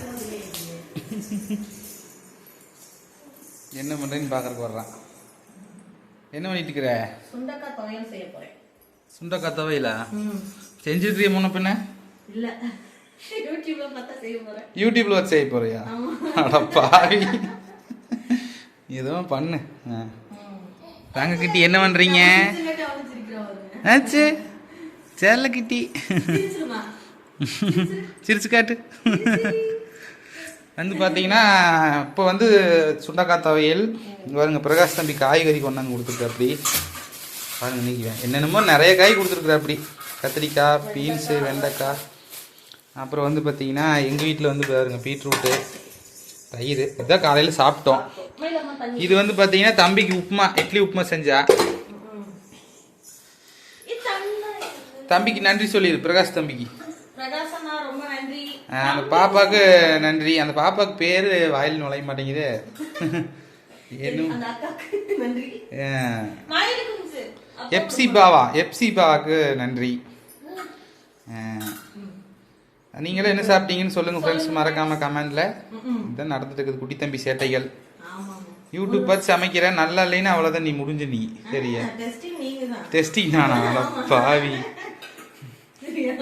என்ன பண்ணுறேன்னு பார்க்கறக்கு வர்றான். என்ன பண்ணிட்டு இருக்கிற? சுண்டக்காய் துவையல் செய்ய போறேன். சுண்டக்காய் துவையிலா? செஞ்சுட்டு முன்ன பின்ன? இல்ல. யூடியூப்ல வச்சு செய்ய போறியா. அட பாவி. எதுவும் பண்ணு. தாங்க கிட்டி என்ன பண்றீங்க. ஆச்சு சேல கிட்டி? சிரிச்சு காட்டு. வந்து பார்த்தீங்கன்னா இப்போ வந்து சுண்டக்காய் துவையல் பாருங்க பிரகாஷ் தம்பி காய்கறி கொண்டாந்து கொடுத்துருக்காரு அப்படி பாருங்க இன்னைக்கு என்னென்னமோ நிறைய காய் கொடுத்துருக்குற அப்படி கத்திரிக்காய் பீன்ஸு வெண்டைக்காய். அப்புறம் வந்து பார்த்தீங்கன்னா எங்கள் வீட்டில் வந்து பாருங்க பீட்ரூட்டு தயிர். இதான் காலையில் சாப்பிட்டோம். இது வந்து பார்த்தீங்கன்னா தம்பிக்கு உப்புமா இட்லி உப்புமா செஞ்சா. தம்பிக்கு நன்றி சொல்லிடு பிரகாஷ் தம்பிக்கு. அந்த பாப்பாக்கு நன்றி. அந்த பாப்பாக்கு பேர் வாயில் நுழைய மாட்டேங்குது. எப்சி பாவா எப்சி பாவாக்கு நன்றி. நீங்களும் என்ன சாப்பிட்டீங்கன்னு சொல்லுங்க ஃப்ரெண்ட்ஸ் மறக்காம கமெண்ட்ல. இதான் நடந்துட்டு இருக்குது குட்டி தம்பி சேட்டைகள். யூடியூப் பார்த்து சமைக்கிற நல்லா இல்லைன்னா அவ்வளோதான் நீ முடிஞ்ச நீ. சரியா? டெஸ்டிங் நானா? பாவி. சரியா?